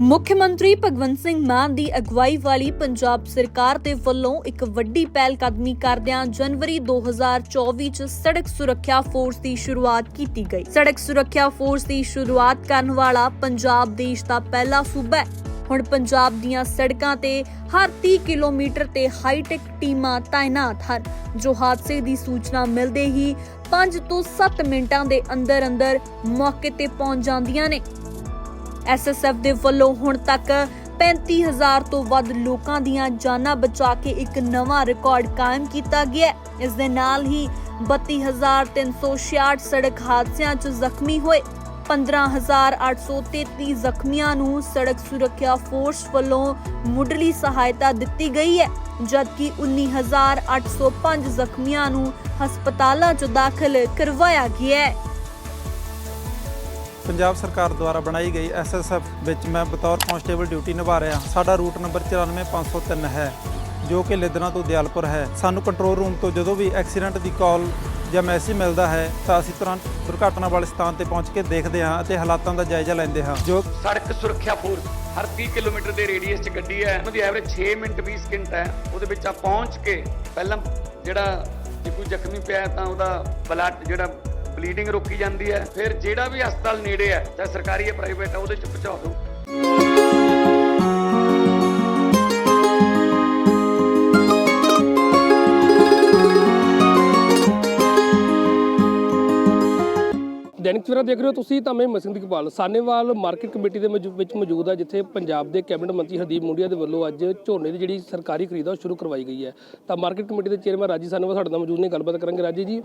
ਮੁੱਖ ਮੰਤਰੀ ਭਗਵੰਤ ਸਿੰਘ ਮਾਨ ਦੀ ਅਗਵਾਈ ਵਾਲੀ ਪੰਜਾਬ ਸਰਕਾਰ ਦੇ ਵੱਲੋਂ ਇੱਕ ਵੱਡੀ ਪਹਿਲ ਕਦਮੀ ਕਰਦਿਆਂ ਜਨਵਰੀ 2024 ਚ ਸੜਕ ਸੁਰੱਖਿਆ ਫੋਰਸ ਦੀ ਸ਼ੁਰੂਆਤ ਕੀਤੀ ਗਈ। ਸੜਕ ਸੁਰੱਖਿਆ ਫੋਰਸ ਦੀ ਸ਼ੁਰੂਆਤ ਕਰਨ ਵਾਲਾ ਪੰਜਾਬ ਦੇਸ਼ ਦਾ ਪਹਿਲਾ ਸੂਬਾ ਹੈ। ਹੁਣ ਪੰਜਾਬ ਦੀਆਂ ਸੜਕਾਂ ਤੇ ਹਰ 30 ਕਿਲੋਮੀਟਰ ਤੇ ਹਾਈਟੈਕ ਟੀਮਾਂ ਤਾਇਨਾਤ ਹਨ, ਜੋ ਹਾਦਸੇ ਦੀ ਸੂਚਨਾ ਮਿਲਦੇ ਹੀ 5 ਤੋਂ 7 ਮਿੰਟਾਂ ਦੇ ਅੰਦਰ ਅੰਦਰ ਮੌਕੇ ਤੇ ਪਹੁੰਚ ਜਾਂਦੀਆਂ ਨੇ। ਐਸਐਸਐਫ ਦੇ ਵੱਲੋਂ ਹੁਣ ਤੱਕ 35000 ਤੋਂ ਵੱਧ ਲੋਕਾਂ ਦੀਆਂ ਜਾਨਾਂ ਬਚਾ ਕੇ ਇੱਕ ਨਵਾਂ ਰਿਕਾਰਡ ਕਾਇਮ ਕੀਤਾ ਗਿਆ ਹੈ। ਇਸ ਦੇ ਨਾਲ ਹੀ 32366 ਸੜਕ ਹਾਦਸਿਆਂ 'ਚ ਜ਼ਖਮੀ ਹੋਏ 15833 ਜ਼ਖਮੀਆਂ ਨੂੰ ਸੜਕ ਸੁਰੱਖਿਆ ਫੋਰਸ ਵੱਲੋਂ ਮੁੱਢਲੀ ਸਹਾਇਤਾ ਦਿੱਤੀ ਗਈ ਹੈ, ਜਦਕਿ 19805 ਜ਼ਖਮੀਆਂ ਨੂੰ ਹਸਪਤਾਲਾਂ 'ਚ ਦਾਖਲ ਕਰਵਾਇਆ ਗਿਆ ਹੈ ਪੰਜਾਬ ਸਰਕਾਰ ਦੁਆਰਾ ਬਣਾਈ ਗਈ ਐਸਐਸਐਫ ਵਿੱਚ ਮੈਂ ਬਤੌਰ ਕਾਂਸਟੇਬਲ ਡਿਊਟੀ ਨਿਭਾ ਰਿਹਾ ਸਾਡਾ ਰੂਟ ਨੰਬਰ 94503 ਹੈ, ਜੋ ਕਿ ਲਿਦਨਾ ਤੋਂ ਦਿਆਲਪੁਰ ਹੈ। ਸਾਨੂੰ ਕੰਟਰੋਲ ਰੂਮ ਤੋਂ ਜਦੋਂ ਵੀ ਐਕਸੀਡੈਂਟ ਦੀ ਕਾਲ ਜਾਂ ਮੈਸੇਜ ਮਿਲਦਾ ਹੈ, ਤਾਂ ਅਸੀਂ ਤੁਰੰਤ ਦੁਰਘਟਨਾ ਵਾਲੇ ਸਥਾਨ ਤੇ ਪਹੁੰਚ ਕੇ ਦੇਖਦੇ ਹਾਂ ਅਤੇ ਹਾਲਾਤਾਂ ਦਾ ਜਾਇਜ਼ਾ ਲੈਂਦੇ ਹਾਂ। ਜੋ ਸੜਕ ਸੁਰੱਖਿਆ ਫੋਰਸ ਹਰ 30 ਕਿਲੋਮੀਟਰ ਦੇ ਰੇਡੀਅਸ 'ਚ ਗੱਡੀ ਹੈ, ਉਹਦੀ ਐਵਰੇਜ 6 ਮਿੰਟ 20 ਸਕਿੰਟ ਹੈ। ਉਹਦੇ ਵਿੱਚ ਆ ਪਹੁੰਚ ਕੇ ਪਹਿਲਾਂ ਜਿਹੜਾ ਜੇ ਕੋਈ ਜ਼ਖਮੀ ਪਿਆ ਤਾਂ ਉਹਦਾ ਬਲੱਡ ਜਿਹੜਾ ਬਲੀਡਿੰਗ ਰੋਕੀ ਜਾਂਦੀ ਹੈ, ਫਿਰ ਜਿਹੜਾ ਵੀ ਹਸਪਤਾਲ ਨੇੜੇ ਹੈ ਚਾਹੇ ਸਰਕਾਰੀ ਜਾਂ ਪ੍ਰਾਈਵੇਟ ਹੈ, ਉਹਦੇ 'ਚ ਪਹੁੰਚਾ ਦਿਓ ਦੈਨਿਕ ਸਵੇਰਾ ਦੇਖ ਰਹੇ ਹੋ ਤੁਸੀਂ ਤਾਂ ਮੈਂ ਮਸਿੰਘ ਇਕਬਾਲ ਸਾਨੇਵਾਲ ਮਾਰਕੀਟ ਕਮੇਟੀ ਦੇ ਵਿੱਚ ਮੌਜੂਦ ਆ ਜਿੱਥੇ ਪੰਜਾਬ ਦੇ ਕੈਬਨਿਟ ਮੰਤਰੀ ਹਰਦੀਪ ਮੁੰਡੀਆ ਦੇ ਵੱਲੋਂ ਅੱਜ ਝੋਨੇ ਦੀ ਜਿਹੜੀ ਸਰਕਾਰੀ ਖਰੀਦ ਆ, ਉਹ ਸ਼ੁਰੂ ਕਰਵਾਈ ਗਈ ਹੈ। ਤਾਂ ਮਾਰਕੀਟ ਕਮੇਟੀ ਦੇ ਚੇਅਰਮੈਨ ਰਾਜੀ ਸਾਨੇਵਾਲ ਸਾਡੇ ਨਾਲ ਮੌਜੂਦ ਨੇ, ਗੱਲਬਾਤ ਕਰਾਂਗੇ ਰਾਜੀ ਜੀ।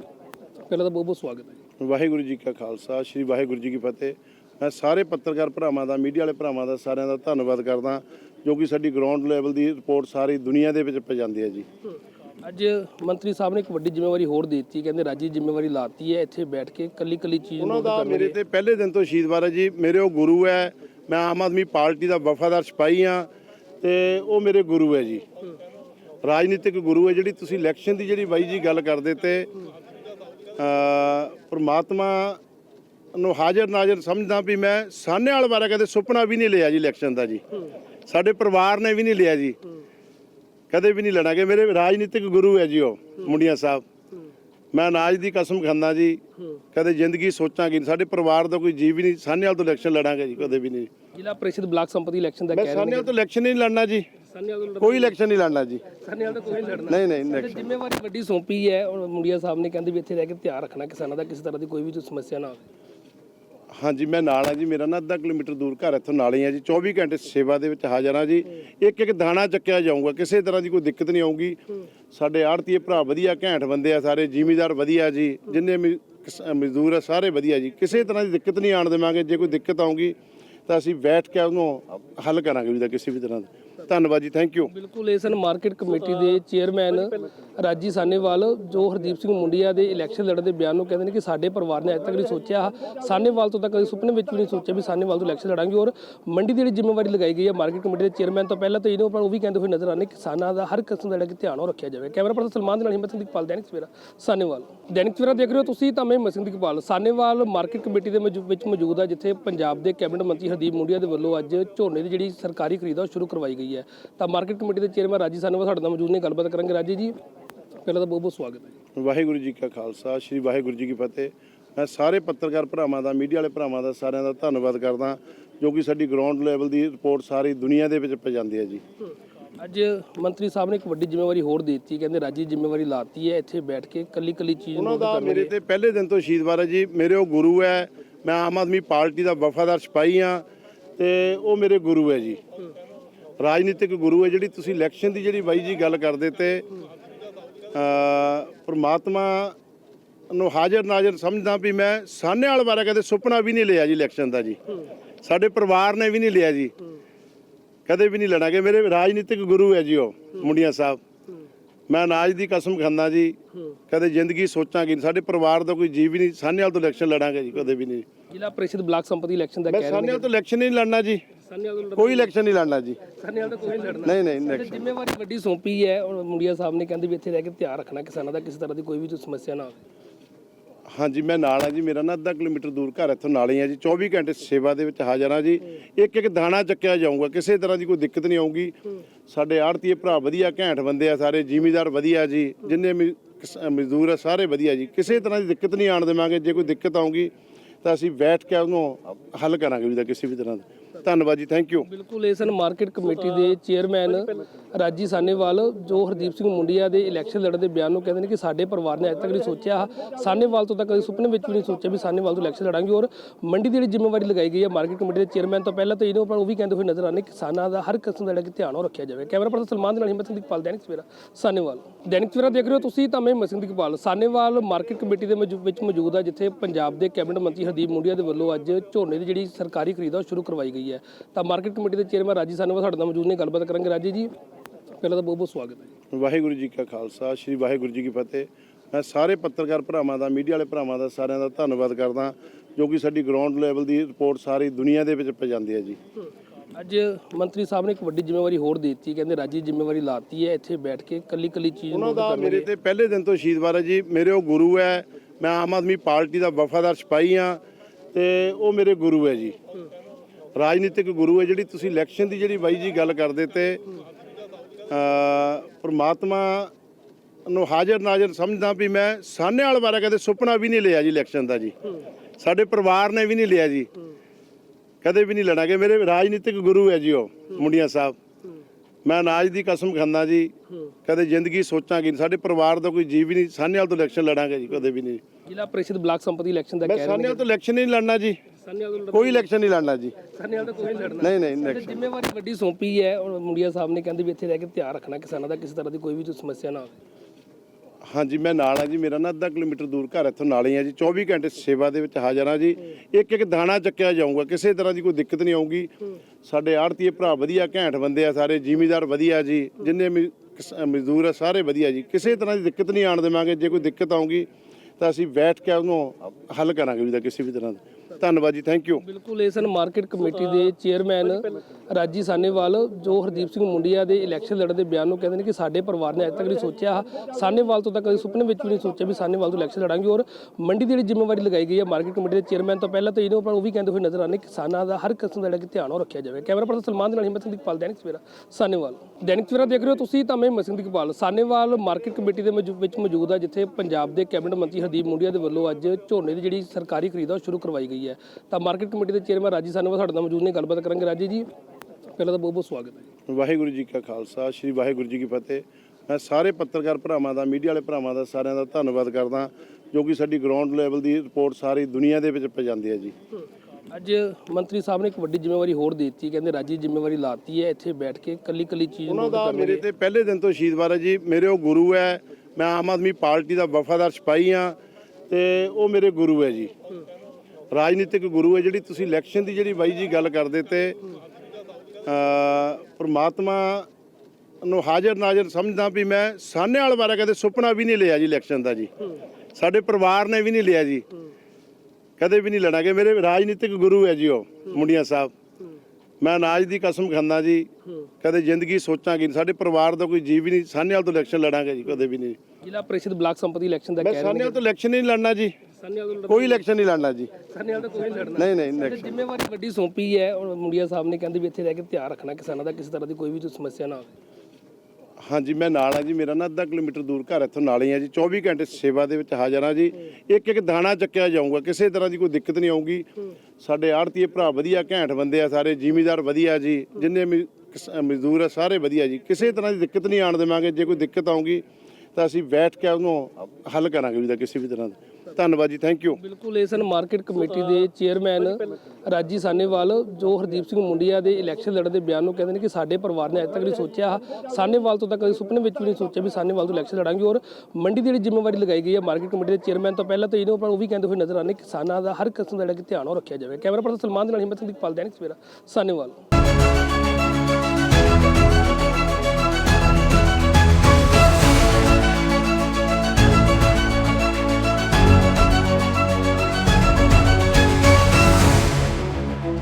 ਪਹਿਲਾਂ ਤਾਂ ਬਹੁਤ ਬਹੁਤ ਸਵਾਗਤ ਹੈ ਵਾਹਿਗੁਰੂ ਜੀ ਕਾ ਖਾਲਸਾ ਸ੍ਰੀ ਵਾਹਿਗੁਰੂ ਜੀ ਕੀ ਫਤਿਹ। ਮੈਂ ਸਾਰੇ ਪੱਤਰਕਾਰ ਭਰਾਵਾਂ ਦਾ ਮੀਡੀਆ ਵਾਲੇ ਭਰਾਵਾਂ ਦਾ ਸਾਰਿਆਂ ਦਾ ਧੰਨਵਾਦ ਕਰਦਾ ਜੋ ਕਿ ਸਾਡੀ ਗਰਾਊਂਡ ਲੈਵਲ ਦੀ ਰਿਪੋਰਟ ਸਾਰੀ ਦੁਨੀਆ ਦੇ ਵਿੱਚ ਪਹੁੰਚਾਉਂਦੀ ਹੈ ਜੀ। ਅੱਜ ਮੰਤਰੀ ਸਾਹਿਬ ਨੇ ਇੱਕ ਵੱਡੀ ਜ਼ਿੰਮੇਵਾਰੀ ਹੋਰ ਦੇ ਦਿੱਤੀ ਕਹਿੰਦੇ ਰਾਜੀ ਜ਼ਿੰਮੇਵਾਰੀ ਲਾਤੀ ਹੈ ਇੱਥੇ ਬੈਠ ਕੇ ਕੱਲੀ ਕੱਲੀ ਚੀਜ਼ ਉਹਨਾਂ ਦਾ ਮੇਰੇ ਤੇ ਪਹਿਲੇ ਦਿਨ ਤੋਂ ਆਸ਼ੀਰਵਾਦ ਹੈ ਜੀ ਮੇਰੇ ਉਹ ਗੁਰੂ ਹੈ ਮੈਂ ਆਮ ਆਦਮੀ ਪਾਰਟੀ ਦਾ ਵਫਾਦਾਰ ਸਿਪਾਹੀ ਹਾਂ ਤੇ ਉਹ ਮੇਰੇ ਗੁਰੂ ਹੈ ਜੀ। ਰਾਜਨੀਤਿਕ ਗੁਰੂ ਹੈ ਜਿਹੜੀ ਤੁਸੀਂ ਇਲੈਕਸ਼ਨ ਦੀ ਜਿਹੜੀ ਬਾਈ ਜੀ ਗੱਲ ਕਰਦੇ ਤੇ ਪਰਮਾਤਮਾ ਨੂੰ ਹਾਜ਼ਰ ਨਾਜ਼ਰ ਸਮਝਦਾ ਵੀ ਮੈਂ ਸਾਹਨੇ ਵਾਲ ਬਾਰੇ ਕਦੇ ਸੁਪਨਾ ਵੀ ਨਹੀਂ ਲਿਆ ਜੀ ਇਲੈਕਸ਼ਨ ਦਾ ਜੀ। ਸਾਡੇ ਪਰਿਵਾਰ ਨੇ ਵੀ ਨਹੀਂ ਲਿਆ ਜੀ। ਕਦੇ ਵੀ ਨਹੀਂ ਲੜਾਂਗੇ। ਮੇਰੇ ਰਾਜਨੀਤਿਕ ਗੁਰੂ ਹੈ ਜੀ ਉਹ, ਮੁੰਡੀਆਂ ਸਾਹਿਬ। ਮੈਂ ਅਨਾਜ ਦੀ ਕਸਮ ਖਾਂਦਾ ਜੀ। ਕਦੇ ਜ਼ਿੰਦਗੀ ਸੋਚਾਂਗੇ ਸਾਡੇ ਪਰਿਵਾਰ ਦਾ ਕੋਈ ਜੀਵ ਹੀ ਨਹੀਂ। ਸਾਹਨੇ ਵਾਲ ਤੋਂ ਇਲੈਕਸ਼ਨ ਲੜਾਂਗੇ ਜੀ ਕਦੇ ਵੀ ਨਹੀਂ। ਜ਼ਿਲ੍ਹਾ ਪ੍ਰੀਸ਼ਦ ਬਲਾਕ ਸੰਪਤੀ ਇਲੈਕਸ਼ਨ ਦਾ ਕਹਿ ਰਹੇ ਵਾਲ ਤੋਂ ਇਲੈਕਸ਼ਨ ਨਹੀਂ ਲੜਨਾ ਜੀ। ਸਾਨੇਵਾਲ ਕੋਈ ਇਲੈਕਸ਼ਨ ਨਹੀਂ ਲੜਨਾ ਜੀ। ਸਾਨੇਵਾਲ ਤਾਂ ਕੋਈ ਲੜਨਾ। ਨਹੀਂ ਨਹੀਂ election- ਜ਼ਿੰਮੇਵਾਰੀ ਵੱਡੀ ਸੌਂਪੀ ਹੈ ਔਰ ਮੁੰਡੀਆ ਸਾਹਿਬ ਨੇ ਕਹਿੰਦੇ ਵੀ ਇੱਥੇ ਰਹਿ ਕੇ ਧਿਆਨ ਰੱਖਣਾ ਕਿਸਾਨਾਂ ਦਾ ਕਿਸੇ ਤਰ੍ਹਾਂ ਦੀ ਕੋਈ ਵੀ ਸਮੱਸਿਆ ਨਾ ਆਵੇ। ਹਾਂਜੀ ਮੈਂ ਨਾਲ ਆ ਜੀ। ਮੇਰਾ ਨਾ ਅੱਧਾ ਕਿਲੋਮੀਟਰ ਦੂਰ ਘਰ ਇੱਥੋਂ ਨਾਲ ਹੀ ਆ ਜੀ। 24 ਘੰਟੇ ਸੇਵਾ ਦੇ ਵਿੱਚ ਹਾਜ਼ਰ ਆ ਜੀ। ਇੱਕ ਇੱਕ ਦਾਣਾ ਚੱਕਿਆ ਜਾਊਗਾ। ਕਿਸੇ ਤਰ੍ਹਾਂ ਦੀ ਕੋਈ ਦਿੱਕਤ ਨਹੀਂ ਆਊਗੀ। ਸਾਡੇ ਆੜਤੀਏ ਭਰਾ ਵਧੀਆ, ਘੈਂਟ ਬੰਦੇ ਆ ਸਾਰੇ, ਜ਼ਿਮੀਦਾਰ ਵਧੀਆ ਜੀ, ਜਿੰਨੇ ਵੀ ਕਿਸ- ਮਜ਼ਦੂਰ ਆ, ਸਾਰੇ ਵਧੀਆ ਜੀ। ਕਿਸੇ ਤਰ੍ਹਾਂ ਦੀ ਦਿੱਕਤ ਨਹੀਂ ਆਣ ਦੇਵਾਂਗੇ, ਜੇ ਕੋਈ ਦਿੱਕਤ ਆਉਂਗੀ ਤਾਂ ਅਸੀਂ ਬੈਠ ਕੇ ਉਹਨੂੰ ਹੱਲ ਕਰਾਂਗੇ ਵੀ ਤਾਂ ਕਿਸੇ ਵੀ ਤਰ੍ਹਾਂ ਦਾ। ਧੰਨਵਾਦ ਜੀ ਥੈਂਕ ਯੂ ਬਿਲਕੁਲ, ਇਹ ਸਨ ਮਾਰਕੀਟ ਕਮੇਟੀ ਦੇ ਚੇਅਰਮੈਨ ਰਾਜੀ ਸਾਨੇਵਾਲ, ਜੋ ਹਰਦੀਪ ਸਿੰਘ ਮੁੰਡੀਆ ਦੇ ਇਲੈਕਸ਼ਨ ਲੜਨ ਦੇ ਬਿਆਨ ਨੂੰ ਕਹਿੰਦੇ ਨੇ ਕਿ ਸਾਡੇ ਪਰਿਵਾਰ ਨੇ ਅਜੇ ਤੱਕ ਨਹੀਂ ਸੋਚਿਆ। ਸਾਨੇਵਾਲ ਤੋਂ ਤਾਂ ਕਦੇ ਸੁਪਨੇ ਵਿੱਚ ਵੀ ਨਹੀਂ ਸੋਚਿਆ ਵੀ ਸਾਨੇਵਾਲ ਤੋਂ ਇਲੈਕਸ਼ਨ ਲੜਾਂਗੇ ਔਰ ਮੰਡੀ ਦੀ ਜਿਹੜੀ ਜ਼ਿੰਮੇਵਾਰੀ ਲਗਾਈ ਗਈ ਹੈ ਮਾਰਕੀਟ ਕਮੇਟੀ ਦੇ ਚੇਅਰਮੈਨ ਤੋਂ ਪਹਿਲਾਂ ਤਾਂ ਇਹਨੂੰ ਪਰ ਉਹ ਵੀ ਕਹਿੰਦੇ ਹੋਏ ਨਜ਼ਰ ਆਉਂਦੇ ਕਿਸਾਨਾਂ ਦਾ ਹਰ ਕਿਸਮ ਦਾ ਜਿਹੜਾ ਕਿ ਧਿਆਨ ਉਹ ਰੱਖਿਆ ਜਾਵੇ। ਕੈਮਰਾ ਪਰਸਨ ਸਲਮਾਨ ਦੇ ਨਾਲ ਹਿੰਮਤ ਸਿੰਘ ਦੀਪਾਲ, ਦੈਨਿਕ ਸਵੇਰਾ, ਸਾਨੇਵਾਲ। ਦੈਨਿਕ ਸਵੇਰਾ ਦੇਖ ਰਹੇ ਹੋ ਤੁਸੀਂ ਤਾਂ ਮੈਂ ਸਿੰਘ ਦੀਪਾਲ। ਸਾਨੇਵਾਲ ਮਾਰਕੀਟ ਕਮੇਟੀ ਦੇ ਮੌਜੂ- ਵਿੱਚ ਮੌਜੂਦ ਆ, ਜਿੱਥੇ ਪੰਜਾਬ ਦੇ ਕੈਬਨਿਟ ਮੰਤਰੀ ਹਰਦੀਪ ਮੁੰਡੀਆ ਦੇ ਵੱਲੋਂ ਅੱਜ ਝੋਨੇ ਦੀ ਜਿਹੜੀ ਸਰਕਾਰੀ ਖਰੀਦ ਆ, ਉਹ ਸ਼ੁਰੂ ਕਰਵਾਈ ਗਈ ਹੈ। ਤਾਂ ਮਾਰਕੀਟ ਕਮੇਟੀ ਦੇ ਚੇਅਰਮੈਨ ਰਾਜੀ ਸਾਨੇਵਾਲ ਸਾਡੇ ਨਾਲ ਮੌਜੂਦ ਨੇ ਗੱਲਬਾਤ ਕਰਾਂਗੇ। ਰਾਜੀ ਜੀ ਪਹਿਲਾਂ ਤਾਂ ਬਹੁਤ ਬਹੁਤ ਸਵਾਗਤ ਹੈ ਵਾਹਿਗੁਰੂ ਜੀ ਕਾ ਖਾਲਸਾ ਸ੍ਰੀ ਵਾਹਿਗੁਰੂ ਜੀ ਕੀ ਫਤਿਹ। ਮੈਂ ਸਾਰੇ ਪੱਤਰਕਾਰ ਭਰਾਵਾਂ ਦਾ ਮੀਡੀਆ ਵਾਲੇ ਭਰਾਵਾਂ ਦਾ ਸਾਰਿਆਂ ਦਾ ਧੰਨਵਾਦ ਕਰਦਾ ਜੋ ਕਿ ਸਾਡੀ ਗਰਾਊਂਡ ਲੈਵਲ ਦੀ ਰਿਪੋਰਟ ਸਾਰੀ ਦੁਨੀਆ ਦੇ ਵਿੱਚ ਪਹੁੰਚਾਉਂਦੀ ਹੈ ਜੀ। ਅੱਜ ਮੰਤਰੀ ਸਾਹਿਬ ਨੇ ਇੱਕ ਵੱਡੀ ਜ਼ਿੰਮੇਵਾਰੀ ਹੋਰ ਦੇ ਦਿੱਤੀ ਕਹਿੰਦੇ ਰਾਜੀ ਜ਼ਿੰਮੇਵਾਰੀ ਲਾਤੀ ਹੈ ਇੱਥੇ ਬੈਠ ਕੇ ਕੱਲੀ ਕੱਲੀ ਚੀਜ਼ ਉਹਨਾਂ ਨੋਟ ਦਾ ਮੇਰੇ ਤੇ ਪਹਿਲੇ ਦਿਨ ਤੋਂ ਹੈ ਜੀ ਮੇਰੇ ਉਹ ਗੁਰੂ ਹੈ ਮੈਂ ਆਮ ਆਦਮੀ ਪਾਰਟੀ ਦਾ ਵਫਾਦਾਰ ਸਿਪਾਹੀ ਹਾਂ ਤੇ ਉਹ ਮੇਰੇ ਗੁਰੂ ਹੈ ਜੀ। ਰਾਜਨੀਤਿਕ ਗੁਰੂ ਹੈ ਜਿਹੜੀ ਤੁਸੀਂ ਇਲੈਕਸ਼ਨ ਦੀ ਜਿਹੜੀ ਬਾਈ ਜੀ ਗੱਲ ਕਰਦੇ ਤੇ ਅ ਪ੍ਰਮਾਤਮਾ ਨੂੰ ਹਾਜ਼ਰ ਨਾਜ਼ਰ ਸਮਝਦਾ ਵੀ ਮੈਂ ਸਾਹਨੇ ਵਾਲ ਬਾਰੇ ਕਦੇ ਸੁਪਨਾ ਵੀ ਨਹੀਂ ਲਿਆ ਜੀ ਇਲੈਕਸ਼ਨ ਦਾ ਜੀ। ਸਾਡੇ ਪਰਿਵਾਰ ਨੇ ਵੀ ਨਹੀਂ ਲਿਆ ਜੀ। ਕਦੇ ਵੀ ਨਹੀਂ ਲੜਾਂਗੇ ਮੇਰੇ ਰਾਜਨੀਤਿਕ ਗੁਰੂ ਹੈ ਜੀ ਉਹ ਮੁੰਡੀਆਂ ਸਾਹਿਬ। ਮੈਂ ਅਨਾਜ ਦੀ ਕਸਮ ਖਾਂਦਾ ਜੀ। ਕਦੇ ਜ਼ਿੰਦਗੀ ਸੋਚਾਂਗੇ ਸਾਡੇ ਪਰਿਵਾਰ ਦਾ ਕੋਈ ਜੀਵ ਹੀ ਨਹੀਂ। ਸਾਹਨੇ ਵਾਲ ਤੋਂ ਇਲੈਕਸ਼ਨ ਲੜਾਂਗੇ ਜੀ ਕਦੇ ਵੀ ਨਹੀਂ। ਜ਼ਿਲ੍ਹਾ ਪ੍ਰੀਸ਼ਦ ਬਲਾਕ ਸੰਪਤੀ ਇਲੈਕਸ਼ਨ ਦਾ ਮੈਂ ਕਹਿ ਰਹੇ ਸਾਹਨੇ ਵਾਲ ਤੋਂ ਇਲੈਕਸ਼ਨ ਨਹੀਂ ਲੜਨਾ ਜੀ। ਤੋਂ ਕੋਈ ਇਲੈਕਸ਼ਨ ਨਹੀਂ ਲੜਨਾ ਜੀ। ਸਾਨੇਵਾਲ ਤਾਂ ਕੋਈ ਨਹੀਂ ਲੜਨਾ। ਨਹੀਂ ਨਹੀਂ ਤੇ election- ਜ਼ਿੰਮੇਵਾਰੀ ਵੱਡੀ ਸੌਂਪੀ ਹੈ ਔਰ ਮੁੰਡੀਆ ਸਾਹਿਬ ਨੇ ਕਹਿੰਦੇ ਵੀ ਇੱਥੇ ਰਹਿ ਕੇ ਧਿਆਨ ਰੱਖਣਾ ਕਿਸਾਨਾਂ ਦਾ ਕਿਸੇ ਤਰ੍ਹਾਂ ਦੀ ਕੋਈ ਵੀ ਸਮੱਸਿਆ ਨਾ ਆਵੇ। ਹਾਂਜੀ ਮੈਂ ਨਾਲ ਹਾਂ ਜੀ ਮੇਰਾ ਨਾ ਅੱਧਾ ਕਿਲੋਮੀਟਰ ਦੂਰ ਘਰ ਇੱਥੋਂ ਨਾਲ ਹੀ ਆ ਜੀ 24 ਘੰਟੇ ਸੇਵਾ ਦੇ ਵਿੱਚ ਹਾਜ਼ਰ ਹਾਂ ਜੀ। ਇੱਕ ਇੱਕ ਦਾਣਾ ਚੱਕਿਆ ਜਾਊਗਾ ਕਿਸੇ ਤਰ੍ਹਾਂ ਦੀ ਕੋਈ ਦਿੱਕਤ ਨਹੀਂ ਆਊਗੀ। ਸਾਡੇ ਆੜਤੀਏ ਭਰਾ ਵਧੀਆ ਘੈਂਟ ਬੰਦੇ ਆ ਸਾਰੇ ਜ਼ਿਮੀਦਾਰ ਵਧੀਆ ਜੀ ਜਿੰਨੇ ਕਿਸ- ਮਜ਼ਦੂਰ ਆ ਸਾਰੇ ਵਧੀਆ ਜੀ। ਕਿਸੇ ਤਰ੍ਹਾਂ ਦੀ ਦਿੱਕਤ ਨਹੀਂ ਆਣ ਦੇਵਾਂਗੇ ਜੇ ਕੋਈ ਦਿੱਕਤ ਆਊਗੀ ਤਾਂ ਅਸੀਂ ਬੈਠ ਕੇ ਉਹਨੂੰ ਹੱਲ ਕਰਾਂਗੇ ਵੀ ਦਾ ਕਿਸੇ ਵੀ ਤਰ੍ਹਾਂ ਦਾ। ਧੰਨਵਾਦ ਜੀ ਥੈਂਕ ਯੂ ਬਿਲਕੁਲ ਇਹ ਸਨ ਮਾਰਕੀਟ ਕਮੇਟੀ ਦੇ ਚੇਅਰਮੈਨ ਰਾਜੀ ਸਾਨੇਵਾਲ ਜੋ ਹਰਦੀਪ ਸਿੰਘ ਮੁੰਡੀਆ ਦੇ ਇਲੈਕਸ਼ਨ ਲੜਨ ਦੇ ਬਿਆਨ ਨੂੰ ਕਹਿੰਦੇ ਨੇ ਕਿ ਸਾਡੇ ਪਰਿਵਾਰ ਨੇ ਅੱਜ ਤੱਕ ਨਹੀਂ ਸੋਚਿਆ ਸਾਨੇਵਾਲ ਤੋਂ ਤਾਂ ਕਦੇ ਸੁਪਨੇ ਵਿੱਚ ਵੀ ਨਹੀਂ ਸੋਚਿਆ ਵੀ ਸਾਨੇਵਾਲ ਤੋਂ ਇਲੈਕਸ਼ਨ ਲੜਾਂਗੇ ਔਰ ਮੰਡੀ ਦੀ ਜਿਹੜੀ ਜ਼ਿੰਮੇਵਾਰੀ ਲਗਾਈ ਗਈ ਹੈ ਮਾਰਕੀਟ ਕਮੇਟੀ ਦੇ ਚੇਅਰਮੈਨ ਤੋਂ, ਪਹਿਲਾਂ ਤਾਂ ਇਹਨੂੰ ਪਰ ਉਹ ਵੀ ਕਹਿੰਦੇ ਹੋਏ ਨਜ਼ਰ ਆਉਂਦੇ ਕਿਸਾਨਾਂ ਦਾ ਹਰ ਕਿਸਮ ਦਾ ਜਿਹੜਾ ਕਿ ਧਿਆਨ ਉਹ ਰੱਖਿਆ ਜਾਵੇ। ਕੈਮਰਾ ਪਰਸਨ ਸਲਮਾਨ ਦੇ ਨਾਲ ਹਿੰਮਤ ਸਿੰਘ ਦੀਪਾਲ ਦੈਨਿਕ ਸਵੇਰਾ ਸਾਨੇਵਾਲ ਦੈਨਿਕ ਸਵੇਰਾ ਦੇਖ ਰਹੇ ਹੋ ਤੁਸੀਂ ਤਾਂ ਮੈਂ ਹਿੰਮਤ ਸਿੰਘ ਦੀਪਾਲ ਸਾਨੇਵਾਲ ਮਾਰਕੀਟ ਕਮੇਟੀ ਦੇ ਵਿੱਚ ਮੌਜੂਦ ਆ, ਜਿੱਥੇ ਪੰਜਾਬ ਦੇ ਕੈਬਨਿਟ ਮੰਤਰੀ ਹਰਦੀਪ ਮੁੰਡੀਆ ਦੇ ਵੱਲੋਂ ਅੱਜ ਝੋਨੇ ਦੀ ਜਿਹੜੀ ਸਰਕਾਰੀ ਖਰੀਦ ਆ, ਉਹ ਸ਼ੁਰੂ ਕਰਵਾਈ ਗਈ ਹੈ। ਤਾਂ ਮਾਰਕੀਟ ਕਮੇਟੀ ਦੇ ਚੇਅਰਮੈਨ ਰਾਜੀ ਸਾਨੇਵਾਲ ਸਾਡੇ ਨਾਲ ਮੌਜੂਦ ਨੇ ਗੱਲਬਾਤ ਕਰਾਂਗੇ। ਰਾਜੀ ਜੀ ਪਹਿਲਾਂ ਤਾਂ ਬਹੁਤ ਬਹੁਤ ਸਵਾਗਤ ਹੈ ਵਾਹਿਗੁਰੂ ਜੀ ਕਾ ਖਾਲਸਾ ਸ੍ਰੀ ਵਾਹਿਗੁਰੂ ਜੀ ਕੀ ਫਤਿਹ। ਮੈਂ ਸਾਰੇ ਪੱਤਰਕਾਰ ਭਰਾਵਾਂ ਦਾ ਮੀਡੀਆ ਵਾਲੇ ਭਰਾਵਾਂ ਦਾ ਸਾਰਿਆਂ ਦਾ ਧੰਨਵਾਦ ਕਰਦਾ ਜੋ ਕਿ ਸਾਡੀ ਗਰਾਊਂਡ ਲੈਵਲ ਦੀ ਰਿਪੋਰਟ ਸਾਰੀ ਦੁਨੀਆ ਦੇ ਵਿੱਚ ਪਹੁੰਚਾਉਂਦੀ ਹੈ ਜੀ। ਅੱਜ ਮੰਤਰੀ ਸਾਹਿਬ ਨੇ ਇੱਕ ਵੱਡੀ ਜ਼ਿੰਮੇਵਾਰੀ ਹੋਰ ਦੇ ਦਿੱਤੀ ਕਹਿੰਦੇ ਰਾਜੀ ਜ਼ਿੰਮੇਵਾਰੀ ਲਾਤੀ ਹੈ ਇੱਥੇ ਬੈਠ ਕੇ ਕੱਲੀ ਕੱਲੀ ਚੀਜ਼ ਉਹਨਾਂ ਦਾ ਮੇਰੇ ਤੇ ਪਹਿਲੇ ਦਿਨ ਤੋਂ ਆਸ਼ੀਰਵਾਦ ਹੈ ਜੀ। ਮੇਰੇ ਉਹ ਗੁਰੂ ਹੈ ਮੈਂ ਆਮ ਆਦਮੀ ਪਾਰਟੀ ਦਾ ਵਫਾਦਾਰ ਸਿਪਾਹੀ ਹਾਂ ਤੇ ਉਹ ਮੇਰੇ ਗੁਰੂ ਹੈ ਜੀ। ਰਾਜਨੀਤਿਕ ਗੁਰੂ ਹੈ ਜਿਹੜੀ ਤੁਸੀਂ ਇਲੈਕਸ਼ਨ ਦੀ ਜਿਹੜੀ ਬਾਈ ਜੀ ਗੱਲ ਕਰਦੇ ਤੇ ਪ੍ਰਮਾਤਮਾ ਨੂੰ ਹਾਜ਼ਰ ਨਾਜ਼ਰ ਸਮਝਦਾ ਵੀ ਮੈਂ ਸਾਹਨੇ ਵਾਲ ਬਾਰੇ ਕਦੇ ਸੁਪਨਾ ਵੀ ਨਹੀਂ ਲਿਆ ਜੀ ਇਲੈਕਸ਼ਨ ਦਾ ਜੀ। ਸਾਡੇ ਪਰਿਵਾਰ ਨੇ ਵੀ ਨਹੀਂ ਲਿਆ ਜੀ। ਕਦੇ ਵੀ ਨਹੀਂ ਲੜਾਂਗੇ। ਮੇਰੇ ਰਾਜਨੀਤਿਕ ਗੁਰੂ ਹੈ ਜੀ ਉਹ ਮੁੰਡੀਆਂ ਸਾਹਿਬ। ਮੈਂ ਅਨਾਜ ਦੀ ਕਸਮ ਖਾਂਦਾ ਜੀ। ਕਦੇ ਜ਼ਿੰਦਗੀ ਸੋਚਾਂਗੀ ਨਹੀਂ। ਸਾਡੇ ਪਰਿਵਾਰ ਦਾ ਕੋਈ ਜੀਵ ਵੀ ਨਹੀਂ। ਸਾਹਨੇਵਾਲ ਤੋਂ ਇਲੈਕਸ਼ਨ ਲੜਾਂਗੇ ਜੀ ਕਦੇ ਵੀ ਨਹੀਂ। ਜ਼ਿਲ੍ਹਾ ਪ੍ਰੀਸ਼ਦ ਬਲਾਕ ਸੰਪਤੀ ਇਲੈਕਸ਼ਨ ਦਾ ਮੈਂ ਕਹਿ ਰਹੇ ਸਾਹਨੇਵਾਲ ਤੋਂ ਇਲੈਕਸ਼ਨ ਨਹੀਂ ਲੜਨਾ ਜੀ। ਤੋਂ ਕੋਈ ਇਲੈਕਸ਼ਨ ਨਹੀਂ ਲੜਨਾ ਜੀ। ਸਾਨੇਵਾਲ ਤਾਂ ਕੋਈ ਲੜਨਾ। ਨਹੀਂ ਨਹੀਂ ਤੇ election- ਜ਼ਿੰਮੇਵਾਰੀ ਵੱਡੀ ਸੌਂਪੀ ਹੈ ਔਰ ਮੁੰਡੀਆ ਸਾਹਿਬ ਨੇ ਕਹਿੰਦੇ ਵੀ ਇੱਥੇ ਰਹਿ ਕੇ ਧਿਆਨ ਰੱਖਣਾ ਕਿਸਾਨਾਂ ਦਾ ਕਿਸੇ ਤਰ੍ਹਾਂ ਦੀ ਕੋਈ ਵੀ ਸਮੱਸਿਆ ਨਾ ਆਵੇ। ਹਾਂਜੀ ਮੈਂ ਨਾਲ ਹਾਂ ਜੀ ਮੇਰਾ ਨਾ ਅੱਧਾ ਕਿਲੋਮੀਟਰ ਦੂਰ ਘਰ ਇੱਥੋਂ ਨਾਲ ਹੀ ਆ ਜੀ। 24 ਘੰਟੇ ਸੇਵਾ ਦੇ ਵਿੱਚ ਹਾਜ਼ਰ ਹਾਂ ਜੀ। ਇੱਕ ਇੱਕ ਦਾਣਾ ਚੱਕਿਆ ਜਾਊਗਾ ਕਿਸੇ ਤਰ੍ਹਾਂ ਦੀ ਕੋਈ ਦਿੱਕਤ ਨਹੀਂ ਆਊਗੀ। ਸਾਡੇ ਆੜਤੀਏ ਭਰਾ ਵਧੀਆ ਘੈਂਟ ਬੰਦੇ ਆ ਸਾਰੇ ਜ਼ਿਮੀਦਾਰ ਵਧੀਆ ਜੀ। ਜਿੰਨੇ ਵੀ ਕਿਸ- ਮਜ਼ਦੂਰ ਆ ਸਾਰੇ ਵਧੀਆ ਜੀ। ਕਿਸੇ ਤਰ੍ਹਾਂ ਦੀ ਦਿੱਕਤ ਨਹੀਂ ਆਣ ਦੇਵਾਂਗੇ ਜੇ ਕੋਈ ਦਿੱਕਤ ਆਊਗੀ ਤਾਂ ਅਸੀਂ ਬੈਠ ਕੇ ਉਹਨੂੰ ਹੱਲ ਕਰਾਂਗੇ ਵੀ ਦਾ ਕਿਸੇ ਵੀ ਤਰ੍ਹਾਂ ਦਾ। ਧੰਨਵਾਦ ਜੀ ਥੈਂਕ ਯੂ ਬਿਲਕੁਲ ਇਹ ਸਨ ਮਾਰਕੀਟ ਕਮੇਟੀ ਦੇ ਚੇਅਰਮੈਨ ਰਾਜੀ ਸਾਨੇਵਾਲ ਜੋ ਹਰਦੀਪ ਸਿੰਘ ਮੁੰਡੀਆ ਦੇ ਇਲੈਕਸ਼ਨ ਲੜਨ ਦੇ ਬਿਆਨ ਨੂੰ ਕਹਿੰਦੇ ਨੇ ਕਿ ਸਾਡੇ ਪਰਿਵਾਰ ਨੇ ਅੱਜ ਤੱਕ ਨਹੀਂ ਸੋਚਿਆ। ਸਾਨੇਵਾਲ ਤੋਂ ਤਾਂ ਕਦੇ ਸੁਪਨੇ ਵਿੱਚ ਵੀ ਨਹੀਂ ਸੋਚਿਆ ਵੀ ਸਾਨੇਵਾਲ ਤੋਂ ਇਲੈਕਸ਼ਨ ਲੜਾਂਗੇ ਔਰ ਮੰਡੀ ਦੀ ਜਿਹੜੀ ਜ਼ਿੰਮੇਵਾਰੀ ਲਗਾਈ ਗਈ ਹੈ ਮਾਰਕੀਟ ਕਮੇਟੀ ਦੇ ਚੇਅਰਮੈਨ ਤੋਂ ਪਹਿਲਾਂ ਤਾਂ ਇਹਨੂੰ ਪਰ ਉਹ ਵੀ ਕਹਿੰਦੇ ਹੋਏ ਨਜ਼ਰ ਆਉਂਦੇ ਕਿ ਕਿਸਾਨਾਂ ਦਾ ਹਰ ਕਿਸਮ ਦਾ ਜਿਹੜਾ ਕਿ ਧਿਆਨ ਉਹ ਰੱਖਿਆ ਜਾਵੇ। ਕੈਮਰਾ ਪਰਸਨ ਸਲਮਾਨ ਦੇ ਨਾਲ ਹਿੰਮਤ ਸਿੰਘ ਦੀਪਾਲ, ਦੈਨਿਕ ਸਵੇਰਾ ਸਾਨੇਵਾਲ ਦੈਨਿਕ ਸਵੇਰਾ ਦੇਖ ਰਹੇ ਹੋ ਤੁਸੀਂ ਤਾਂ ਮੈਂ ਹਿੰਮਤ ਦੀਪਾਲ। ਸਾਨੇਵਾਲ ਮਾਰਕੀਟ ਕਮੇਟੀ ਦੇ ਵਿੱਚ ਮੌਜੂਦ ਹੈ ਜਿੱਥੇ ਪੰਜਾਬ ਦੇ ਕੈਬਨਿਟ ਮੰਤਰੀ ਹਰਦੀਪ ਮੁੰਡੀਆ ਦੇ ਵੱਲੋਂ ਅੱਜ ਝੋਨੇ ਦੀ ਜਿਹੜੀ ਸਰਕਾਰੀ ਖਰੀਦ ਆ, ਉਹ ਸ਼ੁਰੂ ਕਰਵਾਈ ਗਈ ਹੈ। ਤਾਂ ਮਾਰਕੀਟ ਕਮੇਟੀ ਦੇ ਚੇਅਰਮੈਨ ਰਾਜੀ ਸਾਨੇਵਾਲ ਸਾਡੇ ਨਾਲ ਮੌਜੂਦ ਨੇ ਗੱਲਬਾਤ ਕਰਾਂਗੇ। ਰਾਜੀ ਜੀ ਪਹਿਲਾਂ ਤਾਂ ਬਹੁਤ ਬਹੁਤ ਸਵਾਗਤ ਹੈ ਵਾਹਿਗੁਰੂ ਜੀ ਕਾ ਖਾਲਸਾ ਸ੍ਰੀ ਵਾਹਿਗੁਰੂ ਜੀ ਕੀ ਫਤਿਹ। ਮੈਂ ਸਾਰੇ ਪੱਤਰਕਾਰ ਭਰਾਵਾਂ ਦਾ ਮੀਡੀਆ ਵਾਲੇ ਭਰਾਵਾਂ ਦਾ ਸਾਰਿਆਂ ਦਾ ਧੰਨਵਾਦ ਕਰਦਾ ਜੋ ਕਿ ਸਾਡੀ ਗਰਾਊਂਡ ਲੈਵਲ ਦੀ ਰਿਪੋਰਟ ਸਾਰੀ ਦੁਨੀਆ ਦੇ ਵਿੱਚ ਪਹੁੰਚਾਉਂਦੀ ਹੈ ਜੀ। ਅੱਜ ਮੰਤਰੀ ਸਾਹਿਬ ਨੇ ਇੱਕ ਵੱਡੀ ਜ਼ਿੰਮੇਵਾਰੀ ਹੋਰ ਦੇ ਦਿੱਤੀ ਕਹਿੰਦੇ ਰਾਜੀ ਜ਼ਿੰਮੇਵਾਰੀ ਲਾਤੀ ਹੈ ਇੱਥੇ ਬੈਠ ਕੇ ਕੱਲੀ ਕੱਲੀ ਚੀਜ਼ ਉਹਨਾਂ ਦਾ ਮੇਰੇ ਤੇ ਪਹਿਲੇ ਦਿਨ ਤੋਂ ਆਸ਼ੀਰਵਾਦ ਹੈ ਜੀ ਮੇਰੇ ਉਹ ਗੁਰੂ ਹੈ ਮੈਂ ਆਮ ਆਦਮੀ ਪਾਰਟੀ ਦਾ ਵਫਾਦਾਰ ਸਿਪਾਹੀ ਹਾਂ ਤੇ ਉਹ ਮੇਰੇ ਗੁਰੂ ਹੈ ਜੀ। ਰਾਜਨੀਤਿਕ ਗੁਰੂ ਹੈ ਜਿਹੜੀ ਤੁਸੀਂ ਇਲੈਕਸ਼ਨ ਦੀ ਜਿਹੜੀ ਬਾਈ ਜੀ ਗੱਲ ਕਰਦੇ ਤੇ ਅ ਪ੍ਰਮਾਤਮਾ ਨੂੰ ਹਾਜ਼ਰ ਨਾਜ਼ਰ ਸਮਝਦਾ ਵੀ ਮੈਂ ਸਾਹਨੇ ਵਾਲ ਬਾਰੇ ਕਦੇ ਸੁਪਨਾ ਵੀ ਨਹੀਂ ਲਿਆ ਜੀ ਇਲੈਕਸ਼ਨ ਦਾ ਜੀ। ਸਾਡੇ ਪਰਿਵਾਰ ਨੇ ਵੀ ਨਹੀਂ ਲਿਆ ਜੀ। ਕਦੇ ਵੀ ਨਹੀਂ ਲੜਾਂਗੇ। ਮੇਰੇ ਰਾਜਨੀਤਿਕ ਗੁਰੂ ਹੈ ਜੀ ਉਹ ਮੁੰਡੀਆਂ ਸਾਹਿਬ। ਮੈਂ ਅਨਾਜ ਦੀ ਕਸਮ ਖਾਂਦਾ ਜੀ। ਕਦੇ ਜ਼ਿੰਦਗੀ ਸੋਚਾਂਗੀ ਸਾਡੇ ਪਰਿਵਾਰ ਦਾ ਕੋਈ ਜੀਵ ਵੀ ਨਹੀਂ। ਸਾਹਨੇਵਾਲ ਤੋਂ ਇਲੈਕਸ਼ਨ ਲੜਾਂਗੇ ਜੀ ਕਦੇ ਵੀ ਨਹੀਂ। ਜ਼ਿਲ੍ਹਾ ਪ੍ਰੀਸ਼ਦ ਬਲਾਕ ਸੰਪਤੀ ਇਲੈਕਸ਼ਨ ਦਾ ਮੈਂ ਕਹਿ ਰਹੇ ਸਾਹਨੇਵਾਲ ਤੋਂ ਇਲੈਕਸ਼ਨ ਨਹੀਂ ਲੜਨਾ ਜੀ। ਤੋਂ ਕੋਈ ਇਲੈਕਸ਼ਨ ਨਹੀਂ ਲੜਨਾ ਜੀ। ਸਾਨੇਵਾਲ ਤਾਂ ਕੋਈ ਲੜਨਾ। ਨਹੀਂ ਨਹੀਂ election- ਜ਼ਿੰਮੇਵਾਰੀ ਵੱਡੀ ਸੌਂਪੀ ਹੈ ਔਰ ਮੁੰਡੀਆ ਸਾਹਿਬ ਨੇ ਕਹਿੰਦੇ ਵੀ ਇੱਥੇ ਰਹਿ ਕੇ ਧਿਆਨ ਰੱਖਣਾ ਕਿਸਾਨਾਂ ਦਾ ਕਿਸੇ ਤਰ੍ਹਾਂ ਦੀ ਕੋਈ ਵੀ ਸਮੱਸਿਆ ਨਾ ਆਵੇ। ਹਾਂਜੀ ਮੈਂ ਨਾਲ ਹਾਂ ਜੀ ਮੇਰਾ ਨਾ ਅੱਧਾ ਕਿਲੋਮੀਟਰ ਦੂਰ ਘਰ ਇੱਥੋਂ ਨਾਲ ਹੀ ਆ ਜੀ 24 ਘੰਟੇ ਸੇਵਾ ਦੇ ਵਿੱਚ ਹਾਜ਼ਰ ਹਾਂ ਜੀ। ਇੱਕ ਇੱਕ ਦਾਣਾ ਚੱਕਿਆ ਜਾਊਗਾ ਕਿਸੇ ਤਰ੍ਹਾਂ ਦੀ ਕੋਈ ਦਿੱਕਤ ਨਹੀਂ ਆਊਗੀ। ਸਾਡੇ ਆੜਤੀਏ ਭਰਾ ਵਧੀਆ ਘੈਂਟ ਬੰਦੇ ਆ ਸਾਰੇ ਜ਼ਿਮੀਦਾਰ ਵਧੀਆ ਜੀ ਜਿੰਨੇ ਵੀ ਕਿਸ- ਮਜ਼ਦੂਰ ਆ ਸਾਰੇ ਵਧੀਆ ਜੀ। ਕਿਸੇ ਤਰ੍ਹਾਂ ਦੀ ਦਿੱਕਤ ਨਹੀਂ ਆਣ ਦੇਵਾਂਗੇ ਜੇ ਕੋਈ ਦਿੱਕਤ ਆਊਗੀ ਤਾਂ ਅਸੀਂ ਬੈਠ ਕੇ ਉਹਨੂੰ ਹੱਲ ਕਰਾਂਗੇ ਵੀ ਕਿਸੇ ਵੀ ਤਰ੍ਹਾਂ ਦਾ। ਧੰਨਵਾਦ ਜੀ ਥੈਂਕ ਯੂ ਬਿਲਕੁਲ, ਇਹ ਸਨ ਮਾਰਕੀਟ ਕਮੇਟੀ ਦੇ ਚੇਅਰਮੈਨ ਰਾਜੀ ਸਾਨੇਵਾਲ ਜੋ ਹਰਦੀਪ ਸਿੰਘ ਮੁੰਡੀਆ ਦੇ ਇਲੈਕਸ਼ਨ ਲੜਨ ਦੇ ਬਿਆਨ ਨੂੰ ਕਹਿੰਦੇ ਨੇ ਕਿ ਸਾਡੇ ਪਰਿਵਾਰ ਨੇ ਅੱਜ ਤੱਕ ਨਹੀਂ ਸੋਚਿਆ। ਸਾਨੇਵਾਲ ਤੋਂ ਤਾਂ ਕਦੇ ਸੁਪਨੇ ਵਿੱਚ ਵੀ ਨਹੀਂ ਸੋਚਿਆ ਵੀ ਸਾਨੇਵਾਲ ਤੋਂ ਇਲੈਕਸ਼ਨ ਲੜਾਂਗੇ। ਔਰ ਮੰਡੀ ਦੀ ਜਿਹੜੀ ਜ਼ਿੰਮੇਵਾਰੀ ਲਗਾਈ ਗਈ ਹੈ ਮਾਰਕੀਟ ਕਮੇਟੀ ਦੇ ਚੇਅਰਮੈਨ ਤੋਂ, ਪਹਿਲਾਂ ਤਾਂ ਇਹਨੂੰ ਪਰ ਉਹ ਵੀ ਕਹਿੰਦੇ ਹੋਏ ਨਜ਼ਰ ਆਉਂਦੇ ਕਿ ਕਿਸਾਨਾਂ ਦਾ ਹਰ ਕਿਸਮ ਦਾ ਜਿਹੜਾ ਕਿ ਧਿਆਨ ਉਹ ਰੱਖਿਆ ਜਾਵੇ। ਕੈਮਰਾ ਪਰਸਨ ਸਲਮਾਨ ਦੇ ਨਾਲ ਹਿੰਮਤ ਸਿੰਘ ਦੀਪਾਲ, ਦੈਨਿਕ ਸਵੇਰਾ ਸਾਨੇਵਾਲ